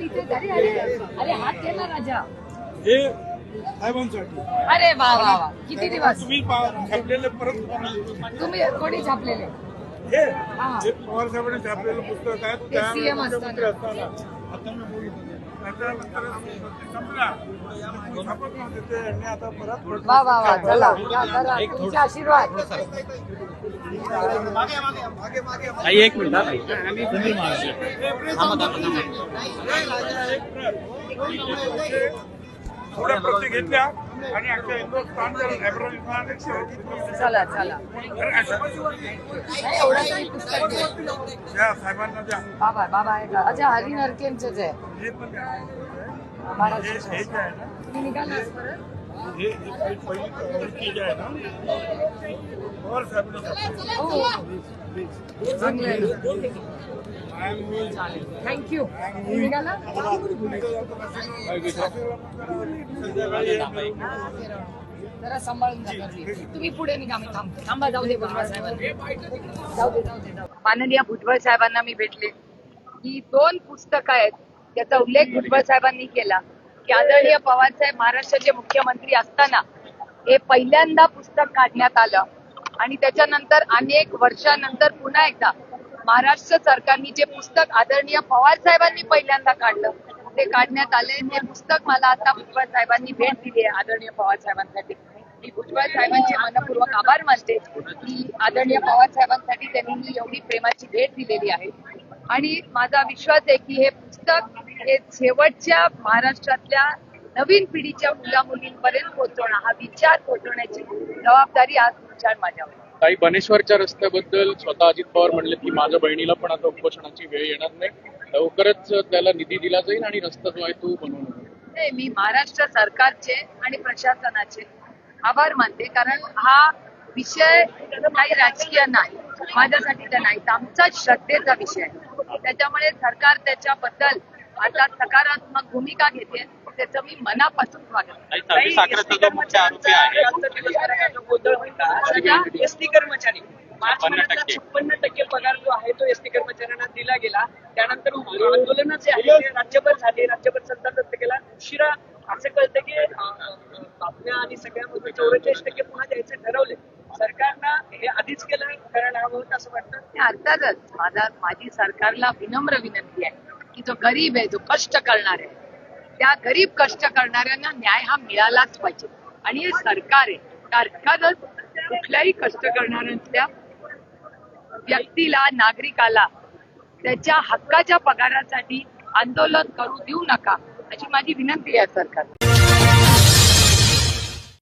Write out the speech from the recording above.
अरे हात घे ना राजा. हे साहेबांसाठी अरे वा वा वा. किती दिवस? तुम्ही पा- छापलेले परत तुम्ही कोणी छापलेले हे पवार साहेबांनी छापलेलं पुस्तक आहे. ते CM मुख्यमंत्री असताना. असताना. आता मी बोलतो त्याच्यानंतर संपला. छापत नव्हते ते. यांनी आता परत वा वा वा. चला. या करा तुमचे आशीर्वाद. ताई एक मिनिट. थोड्या प्रती घेतल्या आणि हिंदुस्थानच्या लायब्ररीला चला चला. साहेबांना द्या. बाबा बाबा आहे. का अच्छा हरी नरकेंचेच आहे हे पण निघाला परत? हे पहिली जी आहे ना पवार थँक्यू. निघाला? जरा सांभाळून. तुम्ही पुढे निघा मी थांबते थांबा जाऊ दे भुजबळ साहेबांना. जाऊ दे जाऊ दे जाऊ दे. माननीय भुजबळ साहेबांना मी भेटले. ही दोन पुस्तकं आहेत त्याचा उल्लेख भुजबळ साहेबांनी केला. की आदरणीय पवार साहेब महाराष्ट्राचे मुख्यमंत्री असताना हे पहिल्यांदा पुस्तक काढण्यात आलं. आणि त्याच्यानंतर अनेक वर्षानंतर पुन्हा एकदा महाराष्ट्र सरकारने जे पुस्तक आदरणीय पवार साहेबांनी पहिल्यांदा काढलं ते काढण्यात आले. हे पुस्तक मला आता भुजबळ साहेबांनी भेट दिली आहे आदरणीय पवार साहेबांसाठी. मी भुजबळ साहेबांचे मनपूर्वक आभार मानते. की आदरणीय पवार साहेबांसाठी त्यांनी ही एवढी प्रेमाची भेट दिलेली आहे. आणि माझा विश्वास आहे की हे पुस्तक हे शेवटच्या महाराष्ट्रातल्या नवीन पिढीच्या मुला मुलींपर्यंत पोहोचवणं हा विचार पोहोचवण्याची जबाबदारी आज तुमच्या माझ्यावर. ताई बनेश्वरच्या रस्त्याबद्दल स्वतः अजित पवार म्हणले की माझ्या बहिणीला पण आता उपोषणाची वेळ येणार नाही लवकरच त्याला निधी दिला जाईल आणि रस्ता जो आहे तो आहे. नाही मी महाराष्ट्र सरकारचे आणि प्रशासनाचे आभार मानते कारण हा विषय काही राजकीय नाही माझ्यासाठी तर नाही तर आमचा श्रद्धेचा विषय आहे. त्याच्यामुळे सरकार त्याच्याबद्दल आता सकारात्मक भूमिका घेते त्याचं मी मनापासून स्वागत एसटी कर्मचारी. छप्पन्न टक्के. पगार जो आहे तो एसटी कर्मचाऱ्यांना दिला गेला. त्यानंतर आंदोलन जे आहे ते राज्यभर झाले राज्यभर संताप व्यक्त केला. उशिरा असं कळतं की बातम्या आणि सगळ्यामध्ये चौवेचाळीस टक्के पुन्हा द्यायचे ठरवले सरकारनं हे आधीच केलं करायला हवं होतं असं वाटतं. अर्थातच माझा माझी सरकारला विनम्र विनंती आहे की जो गरीब आहे जो कष्ट करणार आहे त्या गरीब कष्ट करणाऱ्यांना न्याय हा मिळालाच पाहिजे. आणि हे सरकार आहे अर्थातच कुठल्याही कष्ट करणाऱ्यांच्या व्यक्तीला नागरिकाला त्याच्या हक्काच्या पगारासाठी आंदोलन करू देऊ नका अशी माझी विनंती आहे सरकार